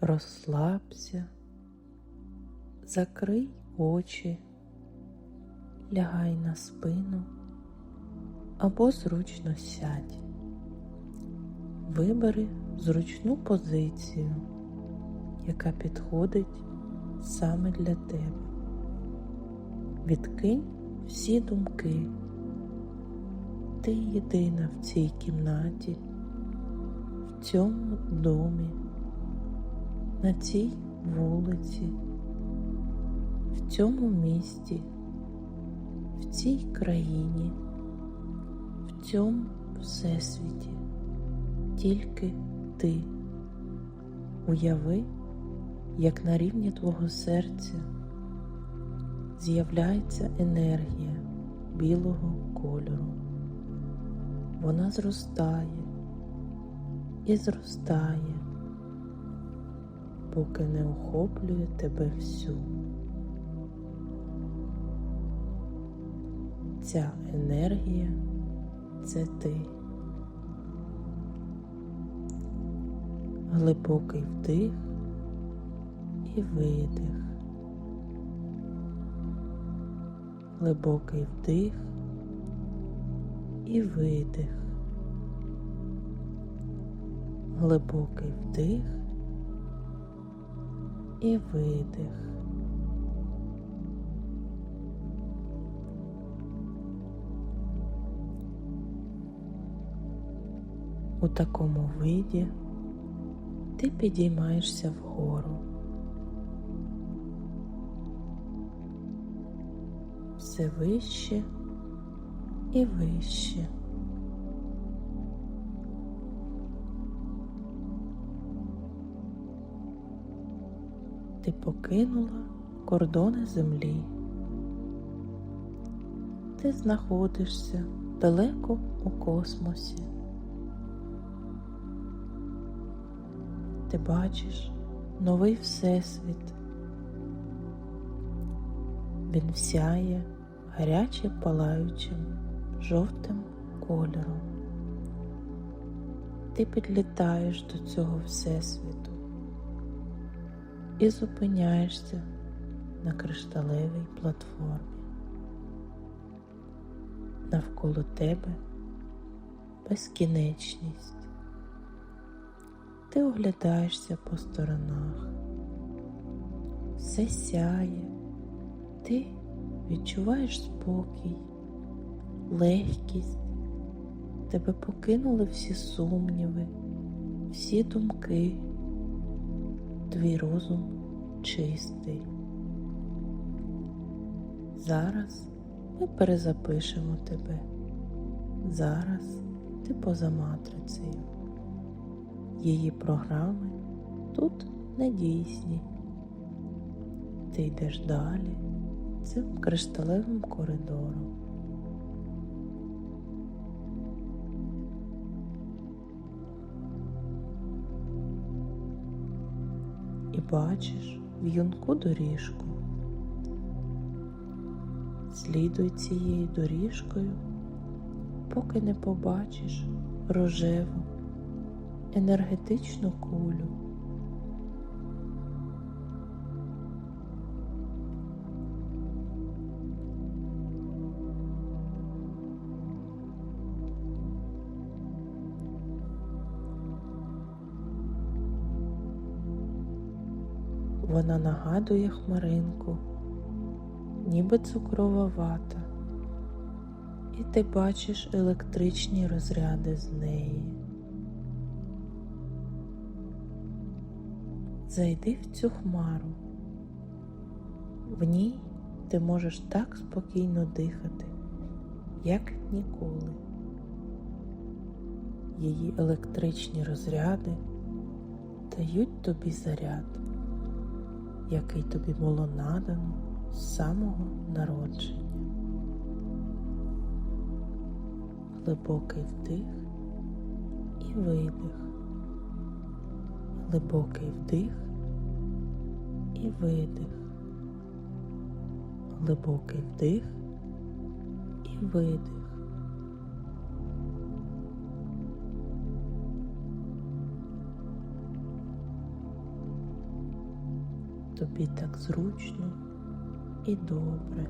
Розслабся, закрий очі, лягай на спину або зручно сядь. Вибери зручну позицію, яка підходить саме для тебе. Відкинь всі думки. Ти єдина в цій кімнаті, в цьому домі, на цій вулиці, в цьому місті, в цій країні, в цьому всесвіті. Тільки ти уяви, як на рівні твого серця з'являється енергія білого кольору. Вона зростає і зростає, поки не охоплює тебе всю. Ця енергія це ти. Глибокий вдих і видих. Глибокий вдих і видих. Глибокий вдих і видих. У такому виді ти підіймаєшся вгору. Все вище і вище. Ти покинула кордони землі. Ти знаходишся далеко у космосі. Ти бачиш новий всесвіт. Він всяє гаряче палаючим жовтим кольором. Ти підлітаєш до цього всесвіту і зупиняєшся на кришталевій платформі. Навколо тебе безкінечність. Ти оглядаєшся по сторонах, все сяє, ти відчуваєш спокій, легкість, тебе покинули всі сумніви, всі думки, твій розум чистий. Зараз ми перезапишемо тебе. Зараз ти поза матрицею. Її програми тут не дійсні. Ти йдеш далі цим кришталевим коридором. І бачиш в'юнку доріжку. Слідуй цією доріжкою, поки не побачиш рожеву енергетичну кулю. Вона нагадує хмаринку, ніби цукрова вата, і ти бачиш електричні розряди з неї. Зайди в цю хмару. В ній ти можеш так спокійно дихати, як ніколи. Її електричні розряди дають тобі заряд, який тобі було надано з самого народження. Глибокий вдих і видих глибокий вдих і видих, глибокий вдих і видих. Тобі так зручно і добре.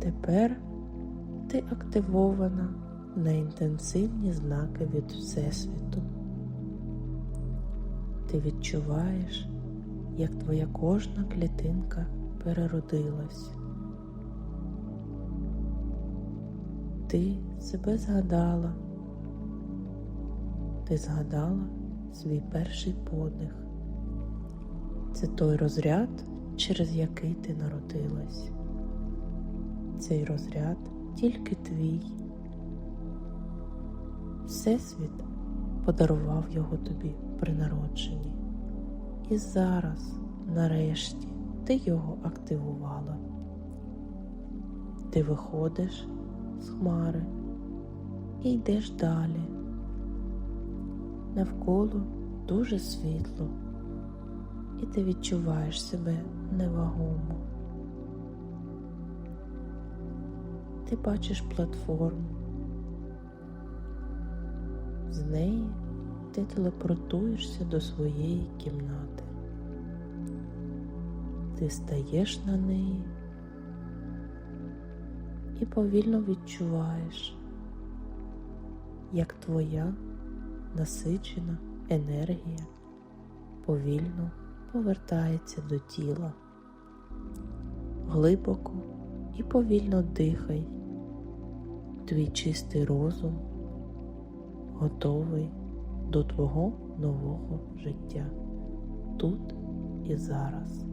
Тепер ти активована на інтенсивні знаки від Всесвіту. Ти відчуваєш, як твоя кожна клітинка переродилась. Ти себе згадала, ти згадала свій перший подих. Це той розряд, через який ти народилась. Цей розряд тільки твій. Всесвіт подарував його тобі при народженні. І зараз, нарешті, ти його активувала. Ти виходиш з хмари і йдеш далі. Навколо дуже світло, і ти відчуваєш себе невагомо. Ти бачиш платформу. З неї ти телепортуєшся до своєї кімнати. Ти стаєш на неї і повільно відчуваєш, як твоя насичена енергія повільно повертається до тіла. Глибоко і повільно дихай, твій чистий розум готовий до твого нового життя тут і зараз.